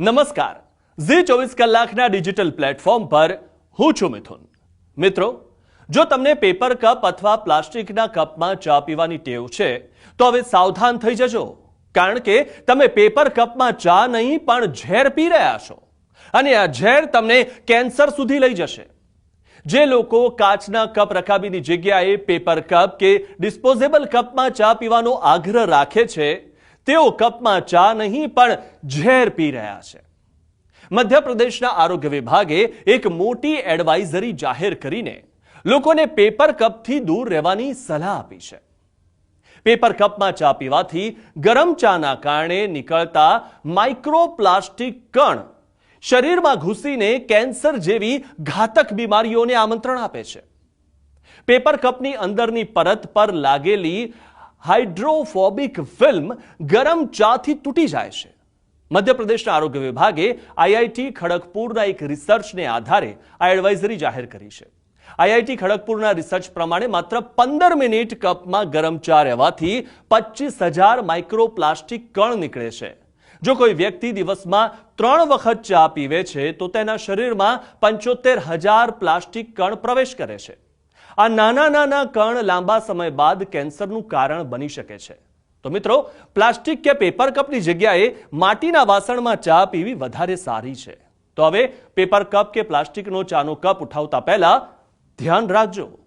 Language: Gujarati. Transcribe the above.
નમસ્કાર. ઝી ચોવીસ કલાકના ડિજિટલ પ્લેટફોર્મ પર હું છું મિથુન. મિત્રો, જો તમને પેપર કપ અથવા પ્લાસ્ટિકના કપમાં ચા પીવાની ટેવ છે, તો હવે સાવધાન થઈ જજો. કારણ કે તમે પેપર કપમાં ચા નહીં, પણ ઝેર પી રહ્યા છો. અને આ ઝેર તમને કેન્સર સુધી લઈ જશે. જે લોકો કાચના કપ રકાબીની જગ્યાએ પેપર કપ કે ડિસ્પોઝેબલ કપમાં ચા પીવાનો આગ્રહ રાખે છે તેઓ કપમાં ચા નહીં, પણ ઝેર પી રહ્યા છે. મધ્યપ્રદેશના આરોગ્ય વિભાગે એક મોટી એડવાઇઝરી જાહેર કરીને લોકોને પેપર કપથી દૂર રહેવાની સલાહ આપી છે. પેપર કપમાં ચા પીવાથી ગરમ ચાના કારણે નીકળતા માઇક્રોપ્લાસ્ટિક કણ શરીરમાં ઘૂસીને કેન્સર જેવી ઘાતક બીમારીઓને આમંત્રણ આપે છે. પેપર કપની અંદરની પરત પર લાગેલી હાઇડ્રોફોબિક ફિલ્મ ગરમ ચાથી તૂટી જાય છે. મધ્યપ્રદેશના આરોગ્ય વિભાગે આઈઆઈટી ખડગપુરના એક રિસર્ચને આધારે આ એડવાઇઝરી જાહેર કરી છે. આઈઆઈટી ખડગપુરના રિસર્ચ પ્રમાણે માત્ર પંદર મિનિટ કપમાં ગરમ ચા રહેવાથી પચીસ હજાર માઇક્રોપ્લાસ્ટિક કણ નીકળે છે. જો કોઈ વ્યક્તિ દિવસમાં ત્રણ વખત ચા પીવે છે, તો તેના શરીરમાં પંચોતેર હજાર પ્લાસ્ટિક કણ પ્રવેશ કરે છે. આ નાના નાના કણ લાંબા સમય બાદ કેન્સરનું કારણ બની શકે છે. તો મિત્રો, પ્લાસ્ટિક કે પેપર કપની જગ્યાએ માટીના વાસણમાં ચા પીવી વધારે સારી છે. તો હવે પેપર કપ કે પ્લાસ્ટિકનો ચાનો કપ ઉઠાવતા પહેલા ધ્યાન રાખજો.